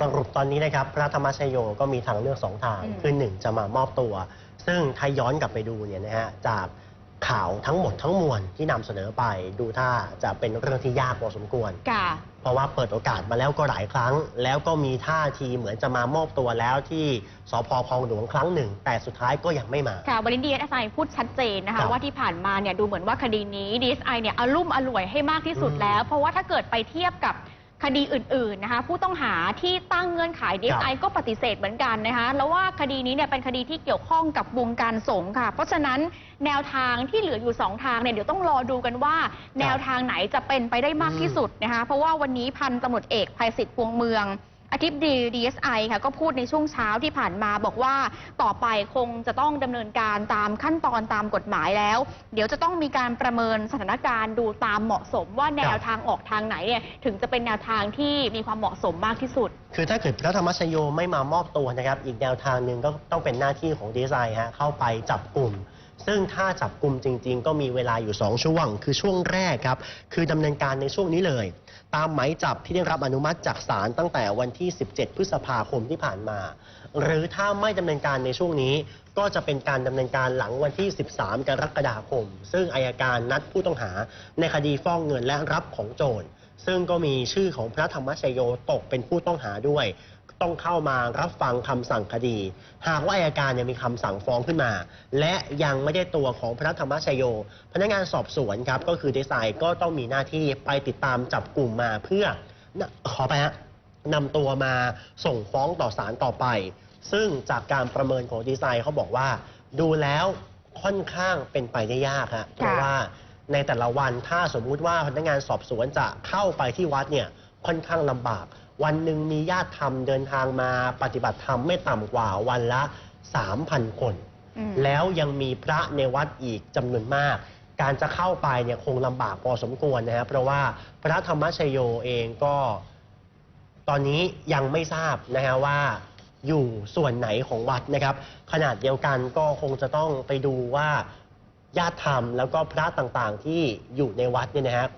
สรุปตอนนี้นะครับพระธรรมชโยก็มีทางเลือกสองทางอืมคือหนึ่งจะมามอบตัว ซึ่งถ้าย้อนกลับไปดูเนี่ยนะฮะจากข่าวทั้งหมดทั้งมวลที่นำเสนอไปดูถ้าจะเป็นเรื่องที่ยากพอสมควรค่ะเพราะว่าเปิดโอกาสมาแล้วก็หลายครั้ง แล้วก็มีท่าทีเหมือนจะมามอบตัวแล้วที่สพคลองหลวงครั้งหนึ่ง แต่สุดท้ายก็ยังไม่มา ค่ะวันนี้ DSI พูดชัดเจนนะครัคะบว่าที่ผ่านมาเนี่ยดูเหมือนว่าคดีนี้ DSI เนี่ยอลุ่มอล่วยให้มากที่สุดอืมแล้ว เพราะว่าถ้าเกิดไปเทียบกับ คดีอื่นๆนะคะผู้ต้องหาที่ตั้งเงื่อนไข DSI ก็ปฏิเสธเหมือนกันนะคะแล้วว่าคดีนี้เนี่ยเป็นคดีที่เกี่ยวข้องกับวงการสงฆ์ค่ะ เพราะฉะนั้นแนวทางที่เหลืออยู่สองทางเนี่ยเดี๋ยวต้องรอดูกันว่า แนวทางไหนจะเป็นไปได้มากที่สุดนะคะเพราะว่าวันนี้พันตำรวจเอกภัยศิษฐ์พวงเมือง อธิบดี DSI ค่ะก็พูดในช่วงเช้าที่ผ่านมาบอกว่าต่อไปคงจะต้องดำเนินการตามขั้นตอนตามกฎหมายแล้ว เดี๋ยวจะต้องมีการประเมินสถานการณ์ดูตามเหมาะสม ว่าแนวทางออกทางไหนเนี่ยถึงจะเป็นแนวทางที่มีความเหมาะสมมากที่สุด คือถ้าเกิดพระธรรมชโยไม่มามอบตัวนะครับ อีกแนวทางหนึ่งก็ต้องเป็นหน้าที่ของดีไซน์ฮะเข้าไปจับกลุ่ม ซึ่งถ้าจับกลุ่มจริง ๆ ก็มีเวลาอยู่ 2 ช่วง คือช่วงแรกครับ คือดำเนินการในช่วงนี้เลย ตามหมายจับที่ได้รับอนุมัติจากศาลตั้งแต่วันที่ 17 พฤษภาคมที่ผ่านมา หรือถ้าไม่ดำเนินการในช่วงนี้ ก็จะเป็นการดำเนินการหลังวันที่ 13 กรกฎาคม ซึ่งอายการนัดผู้ต้องหาในคดีฟ้องเงินและรับของโจรซึ่งก็มีชื่อของพระธรรมชโยตกเป็นผู้ต้องหาด้วย ต้องเข้ามารับฟังคำสั่งคดี หากว่าอายการเนี่ยมีคำสั่งฟ้องขึ้นมา และยังไม่ได้ตัวของพระธรรมชโย พนักงานสอบสวนครับก็คือดีไซน์ก็ต้องมีหน้าที่ไปติดตามจับกลุ่มมาเพื่อนะขอไปฮะนำตัวมาส่งฟ้องต่อศาลต่อไป ซึ่งจากการประเมินของดีไซน์เขาบอกว่า ดูแล้วค่อนข้างเป็นไปได้ยากฮะเพราะว่าในแต่ละวันถ้าสมมุติว่าพนักงานสอบสวนจะเข้าไปที่วัดเนี่ยค่อนข้างลำบาก วันหนึ่งมีญาติธรรมเดินทางมาปฏิบัติธรรมไม่ต่ำกว่าวันละ 3,000 คนอืมแล้วยังมีพระในวัดอีกจำนวนมาก การจะเข้าไปเนี่ยคงลำบากพอสมควรนะครับเพราะว่าพระธรรมชโยเองก็ ตอนนี้ยังไม่ทราบนะฮะว่าอยู่ส่วนไหนของวัดนะครับ ขนาดเดียวกันก็คงจะต้องไปดูว่าญาติธรรมแล้วก็พระต่างๆที่อยู่ในวัดเนี่ยนะฮะ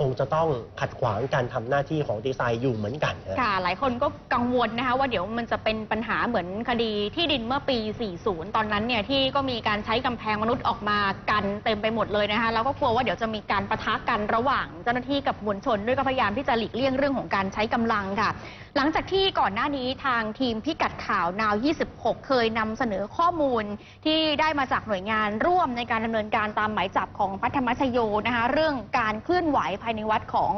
คงจะต้องขัดขวางการทำหน้าที่ของดีไซน์อยู่เหมือนกันนะ ค่ะหลายคนก็กังวลนะคะว่าเดี๋ยวมันจะเป็นปัญหาเหมือนคดีที่ดินเมื่อปี 40 ตอนนั้นเนี่ยที่ก็มีการใช้กำแพงมนุษย์ออกมากันเต็มไปหมดเลยนะคะแล้วก็กลัวว่าเดี๋ยวจะมีการประทะกันระหว่างเจ้าหน้าที่กับมวลชน ด้วยก็พยายามที่จะหลีกเลี่ยงเรื่องของการใช้กำลังค่ะ หลังจากที่ก่อนหน้านี้ทางทีมพิกัดข่าวนาว 26 เคยนำเสนอข้อมูลที่ได้มาจากหน่วยงานร่วมในการดำเนินการตามหมายจับของพัทธรรมชโยนะคะเรื่องการเคลื่อนไหวภายในวัดของ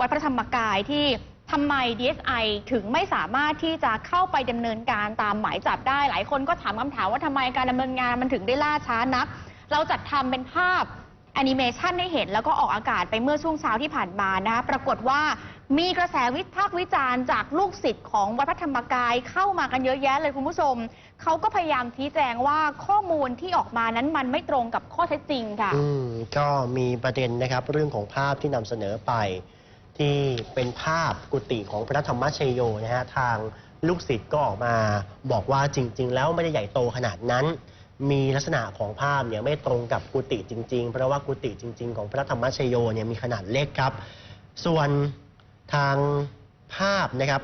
วัดพระธรรมกายที่ทำไม DSI ถึงไม่สามารถที่จะเข้าไปดำเนินการตามหมายจับได้ หลายคนก็ถามคำถามว่าทำไมการดำเนินงานมันถึงได้ล่าช้านัก เราจัดทำเป็นภาพแอนิเมชันให้เห็นแล้วก็ออกอากาศไปเมื่อช่วงเช้าที่ผ่านมานะคะปรากฏว่า มีกระแสวิพากษ์วิจารณ์จากลูกศิษย์ของวัดพระธรรมกายเข้ามากันเยอะแยะเลยคุณผู้ชม เขาก็พยายามชี้แจงว่าข้อมูลที่ออกมานั้นมันไม่ตรงกับข้อเท็จจริงค่ะ อืมก็มีประเด็นนะครับเรื่องของภาพที่นำเสนอไป ที่เป็นภาพกุฏิของพระธรรมชโยนะฮะทางลูกศิษย์ก็ออกมา บอกว่าจริง ๆ แล้วไม่ได้ใหญ่โตขนาดนั้น มีลักษณะของภาพเนี่ยไม่ตรงกับกุฏิจริง ๆ เพราะว่ากุฏิจริง ๆ ของพระธรรมชโยเนี่ยมีขนาดเล็กครับ ส่วน ทางภาพนะครับ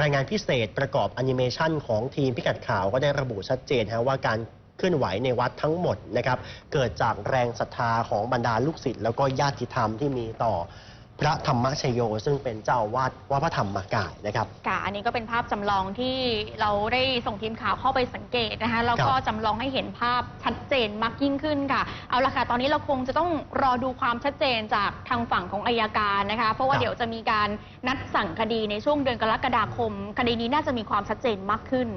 รายงานพิเศษประกอบแอนิเมชันของทีมพิกัดข่าวก็ได้ระบุชัดเจนฮะว่าการเคลื่อนไหวในวัดทั้งหมดนะครับ เกิดจากแรงศรัทธาของบรรดาลูกศิษย์แล้วก็ญาติธรรมที่มีต่อ พระธรรมชโย ซึ่งเป็นเจ้าอาวาดวัดพระธรรมกายนะครับ ค่ะอันนี้ก็เป็นภาพจำลองที่เราได้ส่งทีมข่าวเข้าไปสังเกตนะคะแล้วก็ครับจำลองให้เห็นภาพชัดเจนมากยิ่งขึ้นค่ะ เอาละค่ะ ตอนนี้เราคงจะต้องรอดูความชัดเจนจากทางฝั่งของอายการนะคะ เพราะว่าครับ เดี๋ยวจะมีการนัดสั่งคดีในช่วงเดือนกรกฎาคม คดีนี้น่าจะมีความชัดเจนมากขึ้น